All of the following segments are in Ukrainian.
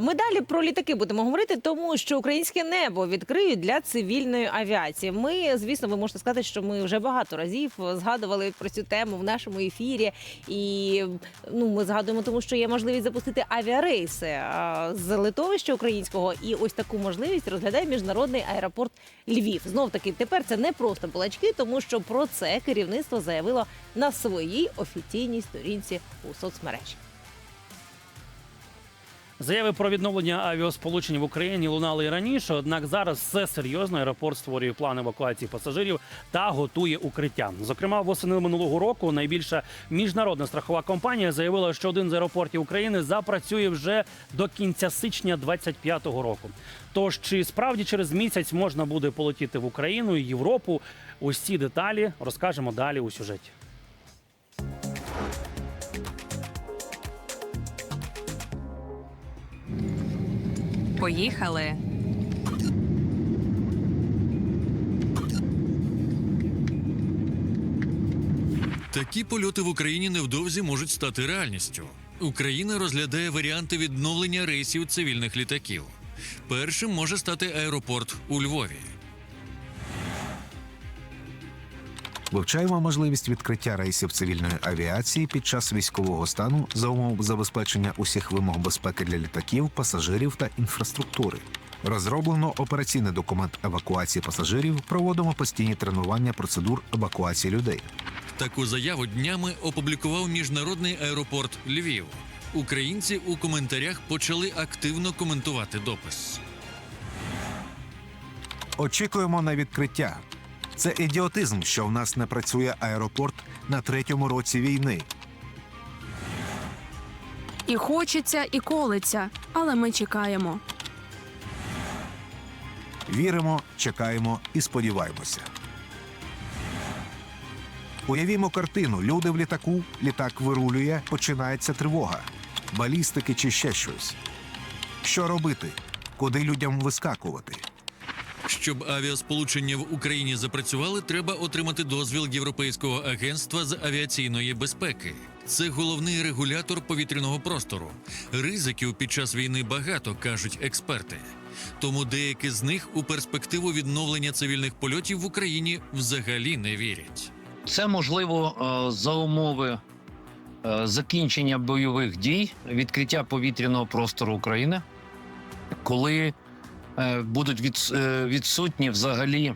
Ми далі про літаки будемо говорити, тому що українське небо відкриють для цивільної авіації. Ми, звісно, ви можете сказати, що ми вже багато разів згадували про цю тему в нашому ефірі. І ну, ми згадуємо, тому що є можливість запустити авіарейси з литовища українського. І ось таку можливість розглядає міжнародний аеропорт Львів. Знов таки, тепер це не просто балачки, тому що про це керівництво заявило на своїй офіційній сторінці у соцмережі. Заяви про відновлення авіасполучень в Україні лунали і раніше. Однак зараз все серйозно. Аеропорт створює план евакуації пасажирів та готує укриття. Зокрема, восени минулого року найбільша міжнародна страхова компанія заявила, що один з аеропортів України запрацює вже до кінця січня 2025 року. Тож чи справді через місяць можна буде полетіти в Україну і Європу? Ці деталі розкажемо далі у сюжеті. Поїхали. Такі польоти в Україні невдовзі можуть стати реальністю. Україна розглядає варіанти відновлення рейсів цивільних літаків. Першим може стати аеропорт у Львові. Вивчаємо можливість відкриття рейсів цивільної авіації під час військового стану за умов забезпечення усіх вимог безпеки для літаків, пасажирів та інфраструктури. Розроблено операційний документ евакуації пасажирів. Проводимо постійні тренування процедур евакуації людей. Таку заяву днями опублікував міжнародний аеропорт Львів. Українці у коментарях почали активно коментувати допис. Очікуємо на відкриття. Це ідіотизм, що в нас не працює аеропорт на третьому році війни. І хочеться, і колиться, але ми чекаємо. Віримо, чекаємо і сподіваємося. Уявімо картину: люди в літаку, літак вирулює, починається тривога, балістики чи ще щось. Що робити? Куди людям вискакувати? Щоб авіасполучення в Україні запрацювали, треба отримати дозвіл Європейського агентства з авіаційної безпеки. Це головний регулятор повітряного простору. Ризиків під час війни багато, кажуть експерти. Тому деякі з них у перспективу відновлення цивільних польотів в Україні взагалі не вірять. Це можливо е, за умови е, закінчення бойових дій, відкриття повітряного простору України, коли будуть від, е, відсутні взагалі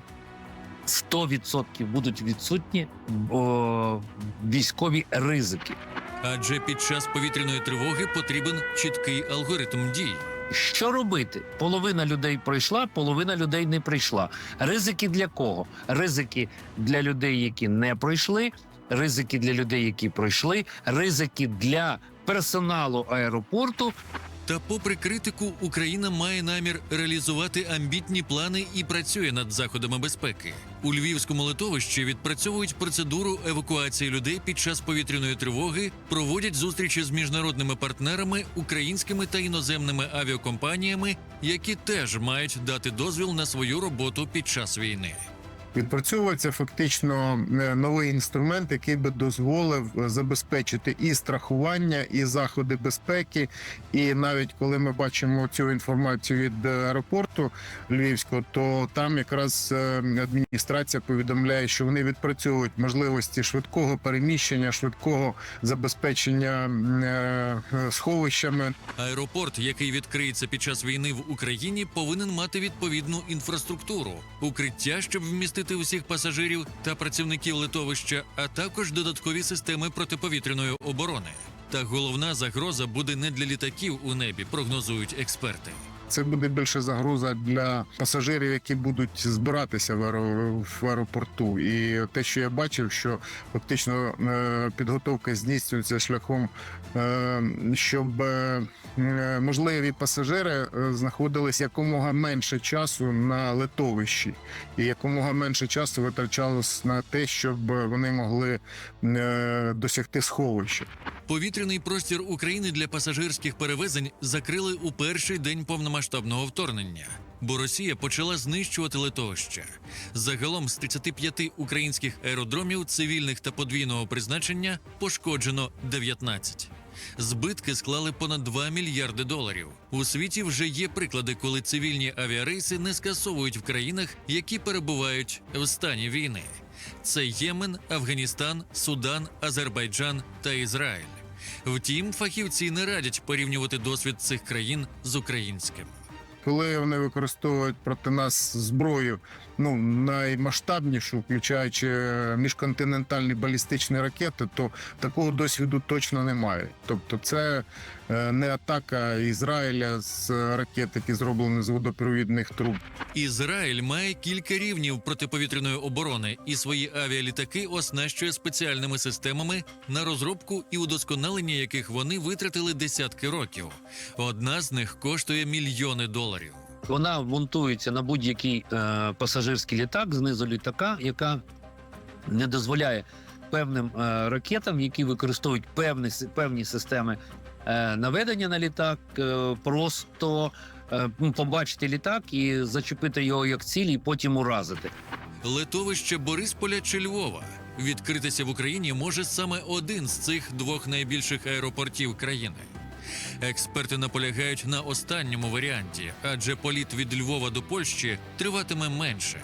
100% будуть відсутні о, військові ризики. Адже під час повітряної тривоги потрібен чіткий алгоритм дій. Що робити? Половина людей пройшла, половина людей не прийшла. Ризики для кого? Ризики для людей, які не пройшли, ризики для людей, які пройшли, ризики для персоналу аеропорту. Та, попри критику, Україна має намір реалізувати амбітні плани і працює над заходами безпеки. У львівському литовищі відпрацьовують процедуру евакуації людей під час повітряної тривоги, проводять зустрічі з міжнародними партнерами, українськими та іноземними авіакомпаніями, які теж мають дати дозвіл на свою роботу під час війни. Відпрацьовується фактично е, новий інструмент, який би дозволив е, забезпечити і страхування, і заходи безпеки. І навіть коли ми бачимо цю інформацію від аеропорту Львівського, то там якраз е, адміністрація повідомляє, що вони відпрацьовують можливості швидкого переміщення, швидкого забезпечення е, е, сховищами Аеропорт, який відкриється під час війни в Україні, повинен мати відповідну інфраструктуру, укриття, щоб вмістити усіх пасажирів та працівників литовища, а також додаткові системи протиповітряної оборони. Та головна загроза буде не для літаків у небі, прогнозують експерти. Це буде більше загроза для пасажирів, які будуть збиратися в, аеро- в аеропорту. І те, що я бачив, що фактично е, підготовка здійснюється шляхом, е, щоб е, можливі пасажири знаходились якомога менше часу на литовищі, і якомога менше часу витрачалось на те, щоб вони могли досягти сховища. Повітряний простір України для пасажирських перевезень закрили у перший день повномасштабного вторгнення, бо Росія почала знищувати литовища. Загалом з 35 українських аеродромів цивільних та подвійного призначення пошкоджено 19. Збитки склали понад 2 мільярди доларів. У світі вже є приклади, коли цивільні авіарейси не скасовують в країнах, які перебувають в стані війни. Це Ємен, Афганістан, Судан, Азербайджан та Ізраїль. Втім, фахівці не радять порівнювати досвід цих країн з українським. Коли вони використовують проти нас зброю, ну наймасштабнішу, включаючи е, міжконтинентальні балістичні ракети, то такого досвіду точно немає. Тобто, це е, не атака Ізраїля з ракет, які зроблені з водопровідних труб. Ізраїль має кілька рівнів протиповітряної оборони і свої авіалітаки оснащує спеціальними системами, на розробку і удосконалення яких вони витратили десятки років. Одна з них коштує мільйони доларів. Вона монтується на будь-який е, пасажирський літак знизу літака, яка не дозволяє певним е, ракетам, які використовують певні, певні системи е, наведення на літак, е, просто е, ну, побачити літак і зачепити його як ціль, і потім уразити. Летовище Борисполя чи Львова відкритися в Україні може саме один з цих двох найбільших аеропортів країни. Експерти наполягають на останньому варіанті, адже політ від Львова до Польщі триватиме менше.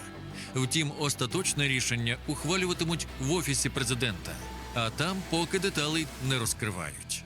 Втім, остаточне рішення ухвалюватимуть в офісі президента, а там поки деталей не розкривають.